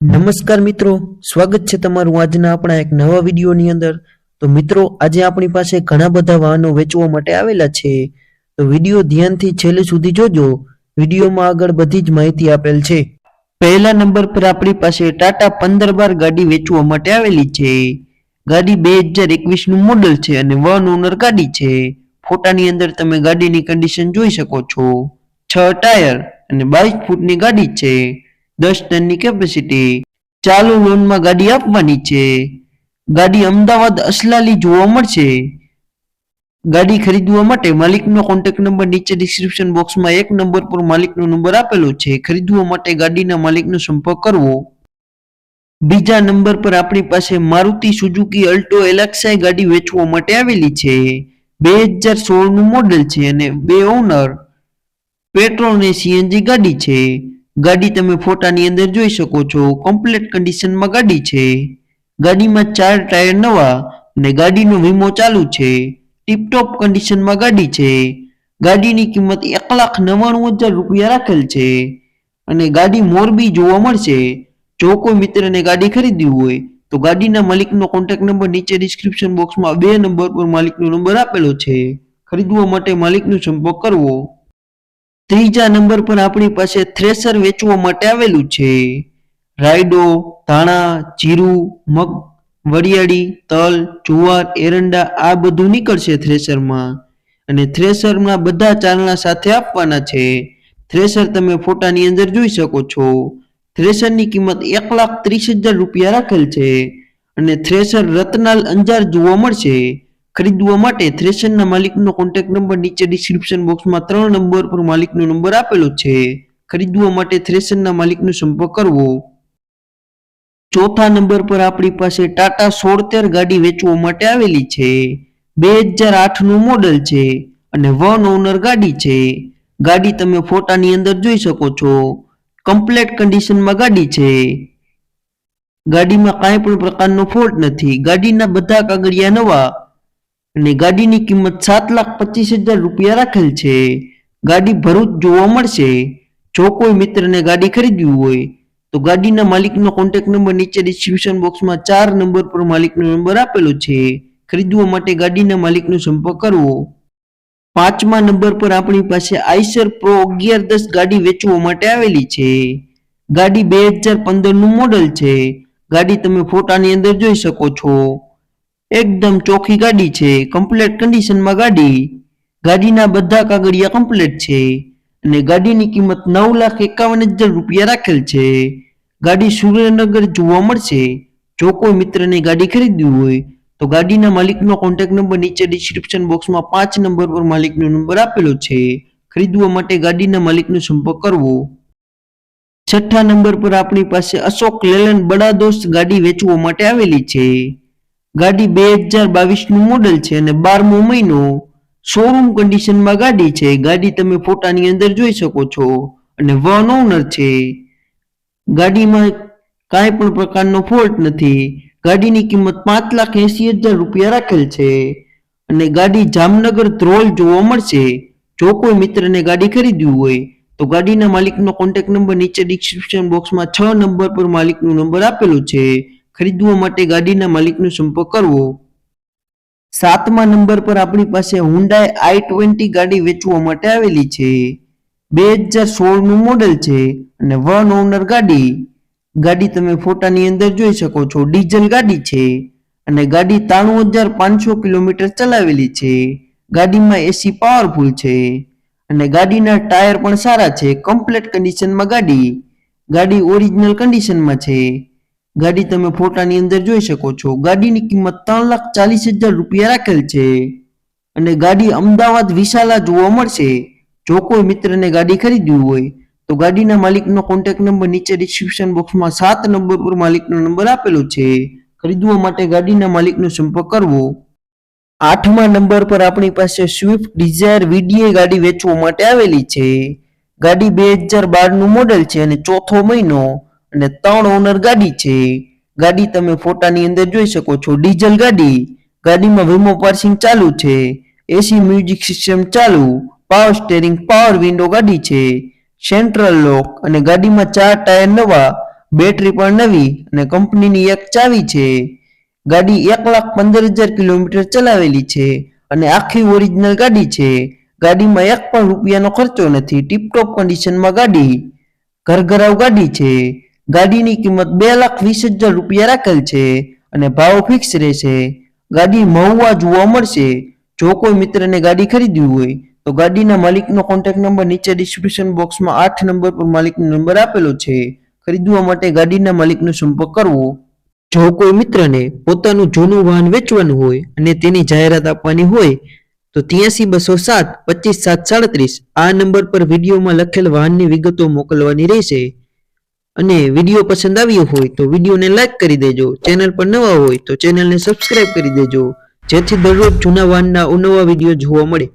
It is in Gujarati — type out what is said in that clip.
નમસ્કાર મિત્રો, સ્વાગત છે તમારું આજના આપણા એક નવા વિડીયોની અંદર. તો મિત્રો, આજે આપણી પાસે ઘણા બધા વાહનો વેચવા માટે આવેલા છે. તો વીડિયો ધ્યાનથી છેલ્લે સુધી જોજો. વિડીયોમાં આગળ બધી જ માહિતી આપેલ છે. પહેલા નંબર પર આપણી પાસે ટાટા પંદર બાર ગાડી વેચવા માટે આવેલી છે. ગાડી બે હજાર એકવીસનું મોડલ છે અને વન ઓનર ગાડી છે. ફોટાની અંદર તમે ગાડીની કન્ડિશન જોઈ શકો છો. છ ટાયર અને બાવીસ ફૂટની ગાડી છે. દસ ટનની કેપેસિટી ચાલુ લોનમાં ગાડી આપવાની છે. ગાડી અમદાવાદ અસલાલી જોવા મળશે. ગાડી ખરીદવા માટે માલિકનો કોન્ટેક્ટ નંબર નીચે ડિસ્ક્રિપ્શન બોક્સમાં એક નંબર પર માલિકનો નંબર આપેલો છે. ખરીદવા માટે ગાડીના માલિકનો સંપર્ક કરવો. બીજા નંબર પર આપણી પાસે મારુતિ સુઝુકી અલ્ટો એલેક્સાઈ ગાડી વેચવા માટે આવેલી છે. બે હજાર સોળનું મોડેલ છે અને બે ઓનર પેટ્રોલ ને સીએનજી ગાડી છે. ગાડી તમે ફોટાની અંદર જોઈ શકો છો. કમ્પ્લીટ કન્ડિશનમાં ગાડી છે. ગાડીમાં ચાર ટાયર નવા અને ગાડીનો વીમો ચાલુ છે. ટીપટોપ કન્ડિશનમાં ગાડી છે. ગાડીની કિંમત એક લાખ નવ્વાણું હજાર રૂપિયા રાખેલ છે. અને ગાડી મોરબી જોવા મળશે. જો કોઈ મિત્રને ગાડી ખરીદવી હોય, તો ગાડીના માલિકનો કોન્ટેક્ટ નંબર નીચે ડિસ્ક્રિપ્શન બોક્સમાં બે નંબર પર માલિકનો નંબર આપેલો છે. ખરીદવા માટે માલિકનો સંપર્ક કરવો. ત્રીજા નંબર પર આપણી પાસે થ્રેસર વેચવા માટે આવેલું છે. રાયડો, ધાણા, જીરું, મગ, વરિયાળી, તલ, જુવાર, એરંડા આ બધું નીકળશે થ્રેસરમાં. અને થ્રેસરના બધા ચાલના સાથે આપવાના છે. થ્રેસર તમે ફોટાની અંદર જોઈ શકો છો. થ્રેસરની કિંમત એક લાખ ત્રીસ હજાર રૂપિયા રાખેલ છે. અને થ્રેસર રતનાલ અંજાર જોવા મળશે. ખરીદવા માટે થ્રેશરના માલિકનો કોન્ટેક્ટ નંબર નીચે ડિસ્ક્રિપ્શન બોક્સમાં ત્રણ નંબર પર માલિકનો નંબર આપેલો છે. ખરીદવા માટે થ્રેશરના માલિકનો સંપર્ક કરવો. ચોથા નંબર પર આપણી પાસે ટાટા સોળતેર ગાડી વેચવા માટે આવેલી છે. બે હજાર આઠનું મોડલ છે અને વન ઓનર ગાડી છે. ગાડી તમે ફોટાની અંદર જોઈ શકો છો. કમ્પ્લેટ કન્ડિશનમાં ગાડી છે. ગાડીમાં કાંઈ પણ પ્રકારનો ફોલ્ટ નથી. ગાડીના બધા કાગળિયા નવા. અને ગાડીની કિંમત સાત લાખ પચીસ હજાર રૂપિયા રાખેલ છે. ગાડી ભરૂચ જોવા મળશે. જો કોઈ મિત્રને ગાડી ખરીદવી હોય, તો ગાડીના માલિકનો કોન્ટેક્ટ નંબર નીચે ડિસ્ક્રિપ્શન બોક્સમાં ચાર નંબર પર માલિકનો નંબર આપેલો છે. ખરીદવા માટે ગાડીના માલિકનો સંપર્ક કરવો. પાંચમા નંબર પર આપણી પાસે આઈસર પ્રો અગિયાર દસ ગાડી વેચવા માટે આવેલી છે. ગાડી બે હજાર પંદરનું મોડલ છે. ગાડી તમે ફોટાની અંદર જોઈ શકો છો. એકદમ ચોખ્ખી ગાડી છે કમ્પ્લેટ કન્ડિશનમાં ગાડી. ગાડીના બધા કાગળિયા કમ્પ્લેટ છે અને ગાડીની કિંમત નવ લાખ એકાવન હજાર રૂપિયા રાખેલ છે. ગાડી સુરેન્દ્રનગર જોવા મળશે. જો કોઈ મિત્રને ગાડી ખરીદવી હોય, તો ગાડીના માલિકનો કોન્ટેક્ટ નંબર નીચે ડિસ્ક્રિપ્શન બોક્સમાં પાંચ નંબર પર માલિકનો નંબર આપેલો છે. ખરીદવા માટે ગાડીના માલિકનો સંપર્ક કરવો. છઠ્ઠા નંબર પર આપણી પાસે અશોક લેલન બડા દોસ્ત ગાડી વેચવા માટે આવેલી છે. ગાડી બે હજાર બાવીસનું મોડેલ છે અને બારમો મહિનો શોરૂમ કન્ડિશનમાં ગાડી છે. ગાડી તમે ફોટાની અંદર જોઈ શકો છો. અને વન ઓનર છે. ગાડીમાં કાંઈ પણ પ્રકારનો ફોલ્ટ નથી. ગાડીની કિંમત પાંચ લાખ એસી હજાર રૂપિયા રાખેલ છે. અને ગાડી જામનગર ધ્રોલ જોવા મળશે. જો કોઈ મિત્રને ગાડી ખરીદવી હોય, તો ગાડીના માલિકનો કોન્ટેક્ટ નંબર નીચે ડિસ્ક્રિપ્શન બોક્સમાં છ નંબર પર માલિકનો નંબર આપેલો છે. ખરીદવા માટે ગાડીના માલિકનો સંપર્ક કરવો. સાતમા નંબર પર આપણી પાસે હુન્ડાઈ આઈ ટ્વેન્ટી ગાડી વેચવા માટે આવેલી છે. બે હજાર સોળનું મોડેલ છે અને વન ઓનર ગાડી. ગાડી તમે ફોટાની અંદર જોઈ શકો છો. ડીઝલ ગાડી છે અને ગાડી ત્રાણું હજાર પાંચસો કિલોમીટર ચલાવેલી છે. ગાડીમાં એસી પાવરફુલ છે અને ગાડીના ટાયર પણ સારા છે. કમ્પ્લેટ કન્ડિશનમાં ગાડી. ગાડી ઓરિજિનલ કન્ડિશનમાં છે. ગાડી તમે ફોટાની અંદર જોઈ શકો છો. ગાડીની કિંમત ત્રણ લાખ ચાલીસ હજાર રૂપિયા રાખેલ છે. અને ગાડી અમદાવાદ વિશાલા જોવા મળશે. જો કોઈ મિત્રને ગાડી ખરીદવી હોય, તો ગાડીના માલિકનો કોન્ટેક્ટ નંબર નીચે ડિસ્ક્રિપ્શન બોક્સમાં સાત નંબર પર માલિકનો નંબર આપેલો છે. ખરીદવા માટે ગાડીના માલિકનો સંપર્ક કરવો. આઠમા નંબર પર આપણી પાસે સ્વિફ્ટ ડિઝાયર વીડીએ ગાડી વેચવા માટે આવેલી છે. ગાડી બે હજાર બારનું મોડેલ છે અને ચોથો મહિનો. અને ત્રણ ઓનર ગાડી છે. ગાડી તમે ફોટાની અંદર જોઈ શકો છો. ડીઝલ ગાડી, ગાડીમાં વીમો પાર્સિંગ ચાલુ છે. એસી મ્યુઝિક સિસ્ટમ ચાલુ, પાવર સ્ટેરિંગ, પાવર વિન્ડો ગાડી છે. સેન્ટ્રલ લોક અને ગાડીમાં ચાર ટાયર નવા, બેટરી પણ નવી અને કંપનીની એક ચાવી છે. ગાડી એક લાખ પંદર હજાર કિલોમીટર ચલાવેલી છે અને આખી ઓરિજિનલ ગાડી છે. ગાડીમાં એક પણ રૂપિયાનો ખર્ચો નથી. ટીપટોપ કન્ડિશનમાં ગાડી, ઘરઘરાવ ગાડી છે. ગાડીની કિંમત બે લાખ વીસ હજાર રૂપિયા રાખેલ છે અને ભાવ ફિક્સ રહેશે. ગાડી મહુવા જોવા મળશે. જો કોઈ મિત્રને ગાડી ખરીદવી હોય, તો ગાડીના માલિકનો કોન્ટેક્ટ નંબર નીચે ડિસ્ક્રિપ્શન બોક્સમાં આઠ નંબર પર માલિકનો નંબર આપેલો છે. ખરીદવા માટે ગાડીના માલિકનો સંપર્ક કરવો. જો કોઈ મિત્રને પોતાનું જૂનું વાહન વેચવાનું હોય અને તેની જાહેરાત આપવાની હોય, તો ત્યાંસી બસો સાત પચીસ સાત સાડત્રીસ આ નંબર પર વિડીયોમાં લખેલ વાહનની વિગતો મોકલવાની રહેશે. અને વીડિયો પસંદ આવ્યો હોય તો વિડીયોને લાઈક કરી દેજો. ચેનલ પર નવા હોય તો ચેનલને સબસ્ક્રાઇબ કરી દેજો. જેથી દરરોજ જૂના વાનના નવા વીડિયો જોવા મળે.